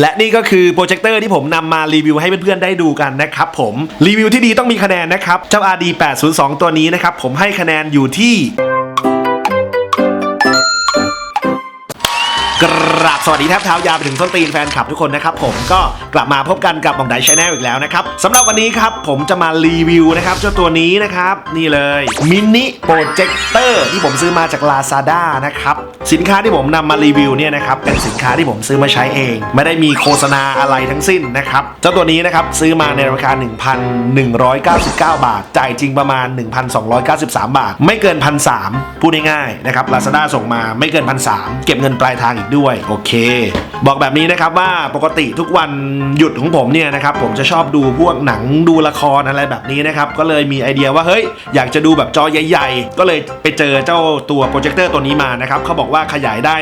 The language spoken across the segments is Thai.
และนี่ก็คือโปรเจคเตอร์ที่ผมนำมารีวิวให้เพื่อนๆได้ดูกันนะครับผมรีวิวที่ดีต้องมีคะแนนนะครับเจ้า RD 802 ตัวนี้นะครับผมให้คะแนนอยู่ที่ กราบสวัสดีแทบเท้ายาวไปถึงส้นตีนแฟนคลับทุกคนนะครับผมก็กลับมาพบกันกับหม่อมไดชแนลอีกแล้วนะครับสำหรับวันนี้ครับผมจะมารีวิวนะครับเจ้าตัวนี้นะครับนี่เลยมินิโปรเจคเตอร์ที่ผมซื้อมาจาก Lazada นะครับสินค้าที่ผมนำมารีวิวเนี่ยนะครับเป็นสินค้าที่ผมซื้อมาใช้เอง ไม่ได้มีโฆษณาอะไรทั้งสิ้นนะครับเจ้าตัวนี้นะครับซื้อมาในราคา 1,199 บาท จ่ายจริงประมาณ 1,293 บาท ไม่เกิน1,300พูดง่ายๆนะครับ Lazada ส่งมาไม่เกิน1,300เก็บเงินปลายทางอีกด้วยโอเค บอกแบบนี้นะครับว่าปกติทุกวันหยุดของผมเนี่ยนะครับผมจะชอบดูพวกหนังดูละครอะไรแบบนี้นะครับก็เลยมีไอเดียว่าเฮ้ยอยากจะดูแบบจอใหญ่ๆ ก็เลยไปเจอเจ้าตัวโปรเจคเตอร์ตัวนี้มานะครับเขาบอกว่าขยายได้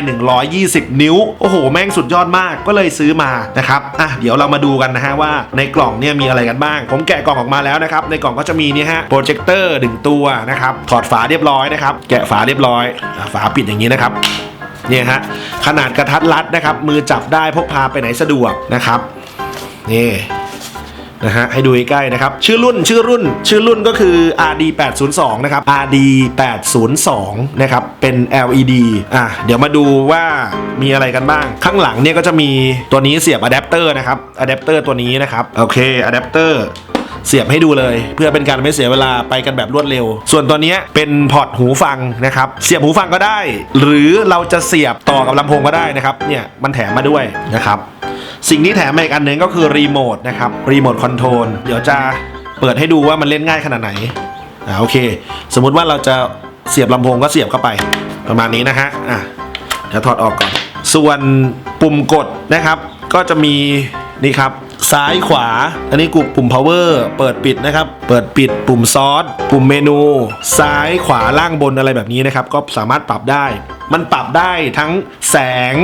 120 นิ้ว โอ้โห แม่งสุดยอดมากก็เลยซื้อมานะครับอะเดี๋ยวเรามาดูกันนะฮะว่าในกล่องเนี่ยมีอะไรกันบ้าง ผมแกะกล่องออกมาแล้วนะครับในกล่องก็จะมีนี่ฮะโปรเจคเตอร์หนึ่งตัวนะครับถอดฝาเรียบร้อยนะครับแกะฝาเรียบร้อย ฝาปิดอย่างนี้นะครับ เนี่ยฮะขนาดกระทัดรัดนะครับ มือจับได้พกพาไปไหนสะดวกนะครับนี่นะฮะให้ดูใกล้ๆนะครับ ชื่อรุ่นชื่อรุ่น ชื่อรุ่นก็คือ RD 802นะครับ RD 802นะครับเป็น LED อะเดี๋ยวมาดูว่ามีอะไรกันบ้าง ข้างหลังเนี่ยก็จะมีตัวนี้เสียบอะแดปเตอร์นะครับอะแดปเตอร์ตัวนี้นะครับ โอเคอะแดปเตอร์ เสียบให้ดูเลย เพื่อเป็นการไม่เสียเวลาไปกันแบบรวดเร็ว ส่วนตัวนี้เป็นพอร์ตหูฟังนะครับ เสียบหูฟังก็ได้ หรือเราจะเสียบต่อกับลำโพงก็ได้นะครับ เนี่ยมันแถมมาด้วยนะครับ สิ่งที่แถมมาอีกอันหนึ่งก็คือรีโมทนะครับ รีโมทคอนโทรล เดี๋ยวจะเปิดให้ดูว่ามันเล่นง่ายขนาดไหน อ่าโอเค สมมุติว่าเราจะเสียบลำโพงก็เสียบเข้าไปประมาณนี้นะฮะ อะเดี๋ยวถอดออกก่อน ส่วนปุ่มกดนะครับ ก็จะมีนี่ครับ ซ้ายขวา อันนี้กลุ่มปุ่ม power เปิดปิดนะครับ เปิดปิดปุ่มซอสปุ่มเมนู ซ้ายขวาล่างบนอะไรแบบนี้นะครับ ก็สามารถปรับได้ มันปรับได้ทั้งแสง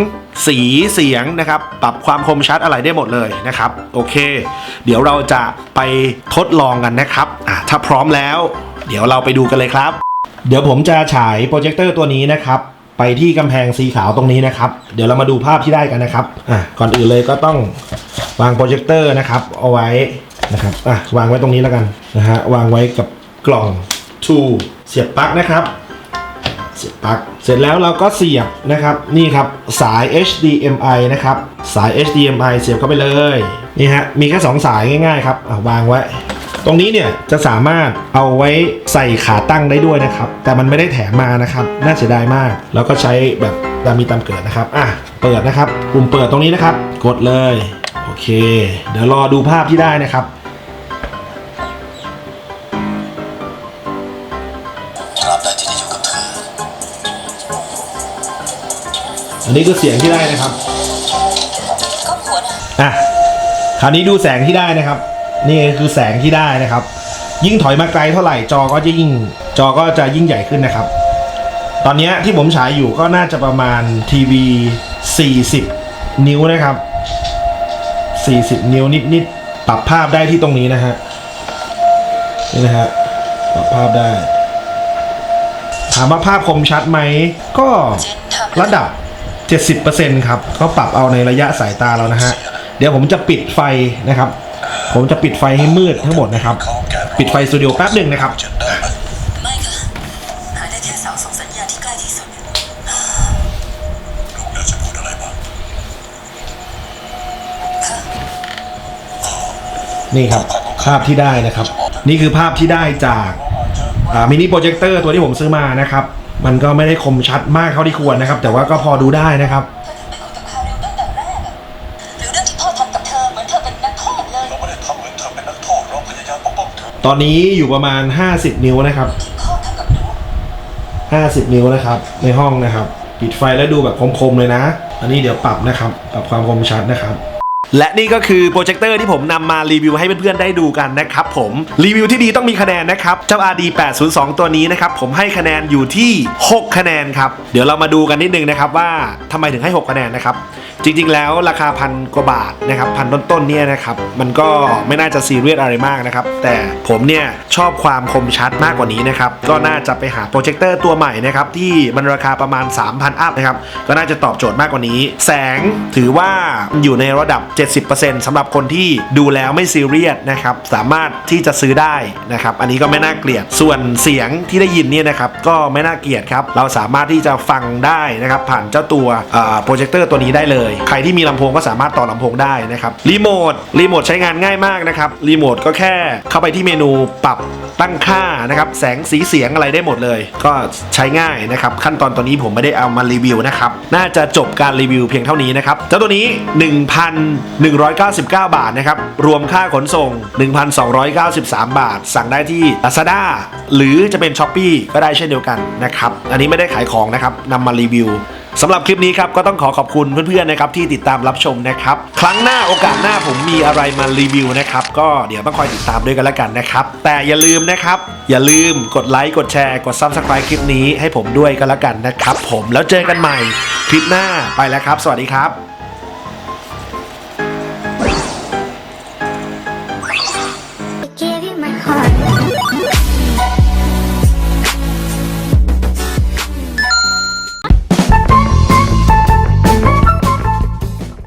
สีเสียงนะครับ ปรับความคมชัดอะไรได้หมดเลยนะครับ โอเค เดี๋ยวเราจะไปทดลองกันนะครับอะถ้าพร้อมแล้ว เดี๋ยวเราไปดูกันเลยครับ เดี๋ยวผมจะฉายโปรเจคเตอร์ตัวนี้นะครับไปที่กำแพงสีขาวตรงนี้นะครับ เดี๋ยวเรามาดูภาพที่ได้กันนะครับ อะ ก่อนอื่นเลยก็ต้อง วางโปรเจคเตอร์นะครับ เอาไว้นะครับอะวางไว้ตรงนี้แล้วกันนะฮะวางไว้กับกล่อง to เสียบปลั๊กนะครับ เสียบปลั๊กเสร็จแล้วเราก็เสียบนะครับนี่ครับสาย HDMI นะครับสาย HDMI เสียบเข้าไปเลยนี่ฮะมีแค่สองสายง่ายๆครับอะวางไว้ตรงนี้เนี่ยจะสามารถเอาไว้ใส่ขาตั้งได้ด้วยนะครับ แต่มันไม่ได้แถมมานะครับ น่าเสียดายมาก แล้วก็ใช้แบบตามมีตามเกิดนะครับ อะ เปิดนะครับ ปุ่มเปิดตรงนี้นะครับ กดเลย โอเค เดี๋ยวรอดูภาพที่ได้นะครับ อันนี้คือเสียงที่ได้นะครับ อะ คราวนี้ดูแสงที่ได้นะครับ นี่คือแสงที่ได้นะครับ ยิ่งถอยมาไกลเท่าไหร่จอก็จะยิ่ง จอก็จะยิ่งใหญ่ขึ้นนะครับ ตอนนี้ที่ผมฉายอยู่ก็น่าจะประมาณทีวี 40 นิ้วนะครับ 40 นิ้วนิดๆ ปรับภาพได้ที่ตรงนี้นะฮะ นี่นะฮะ ปรับภาพได้ ถามว่าภาพคมชัดไหม ก็เจนทำระดับ 70%ครับเขาปรับเอาในระยะสายตาเรานะฮะ เดี๋ยวผมจะปิดไฟนะครับ ผมจะปิดไฟให้มืดทั้งหมดนะครับ ปิดไฟสตูดิโอแป๊บหนึ่งนะครับ ไม่ค่ะหาได้แค่เสาส่งสัญญาณที่ใกล้ที่สุด นี่ครับภาพที่ได้นะครับ นี่คือภาพที่ได้จากมินิโปรเจคเตอร์ตัวที่ผมซื้อมานะครับ มันก็ไม่ได้คมชัดมากเท่าที่ควรนะครับ แต่ว่าก็พอดูได้นะครับหรือเรื่องที่พ่อทำกับเธอเหมือนเธอเป็นนักโทษเลยเราไม่ได้ทำเหมือนเธอเป็นนักโทษเราพยายามปกป้องเธอตอนนี้อยู่ประมาณ 50 นิ้วนะครับที่พ่อทำกับหนู50 นิ้วนะครับ ในห้องนะครับ ปิดไฟแล้วดูแบบคมๆเลยนะ อันนี้เดี๋ยวปรับนะครับ ปรับความคมชัดนะครับ และนี่ก็คือโปรเจคเตอร์ที่ผมนำมารีวิวให้เพื่อนๆได้ดูกันนะครับผมรีวิวที่ดีต้องมีคะแนนนะครับ เจ้า RD 802ตัวนี้นะครับ ผมให้คะแนนอยู่ที่ 6 คะแนนครับ เดี๋ยวเรามาดูกันนิดนึงนะครับว่าทำไมถึงให้ 6 คะแนนนะครับ จริงๆแล้วราคาพันกว่าบาทนะครับพันต้นๆเนี่ยนะครับ มันก็ไม่น่าจะซีเรียสอะไรมากนะครับ แต่ผมเนี่ยชอบความคมชัดมากกว่านี้นะครับก็น่าจะไปหาโปรเจคเตอร์ตัวใหม่นะครับที่มันราคาประมาณ 3,000อัพนะครับก็น่าจะตอบโจทย์มากกว่านี้ แสงถือว่าอยู่ในระดับ70%สำหรับคนที่ดูแล้วไม่ซีเรียสนะครับสามารถที่จะซื้อได้นะครับอันนี้ก็ไม่น่าเกลียดส่วนเสียงที่ได้ยินเนี่ยนะครับก็ไม่น่าเกลียดครับเราสามารถที่จะฟังได้นะครับผ่านเจ้าตัวโปรเจคเตอร์ตัวนี้ได้เลย ใครที่มีลำโพงก็สามารถต่อลำโพงได้นะครับรีโมทรีโมทใช้งานง่ายมากนะครับรีโมทก็แค่เข้าไปที่เมนูปรับตั้งค่านะครับแสงสีเสียงอะไรได้หมดเลย ก็ใช้ง่ายนะครับขั้นตอนตัวนี้ผมไม่ได้เอามารีวิวนะครับน่าจะจบการรีวิวเพียงเท่านี้นะครับเจ้าตัวนี้1,199 บาทนะครับ รวมค่าขนส่ง 1,293 บาท สั่งได้ที่ Lazada หรือจะเป็น s h อ p e e ก็ได้เช่นเดียวกันนะครับ อันนี้ไม่ได้ขายของนะครับนำมารีวิวสำหรับคลิปนี้ครับก็ต้องขอขอบคุณเพื่อนๆนะครับที่ติดตามรับชมนะครับ ครั้งหน้าโอกาสหน้าผมมีอะไรมารีวิวนะครับ ก็เดี๋ยวต้องคอยติดตามด้วยกันแล้วกันนะครับ แต่อย่าลืมนะครับ อย่าลืมกดไลค์กดแชร์กด Subscribe คลิปนี้ให้ผมด้วยกันแล้วกันนะครับ ผมแล้วเจอกันใหม่คลิปหน้าไปแล้วครับ สวัสดีครับ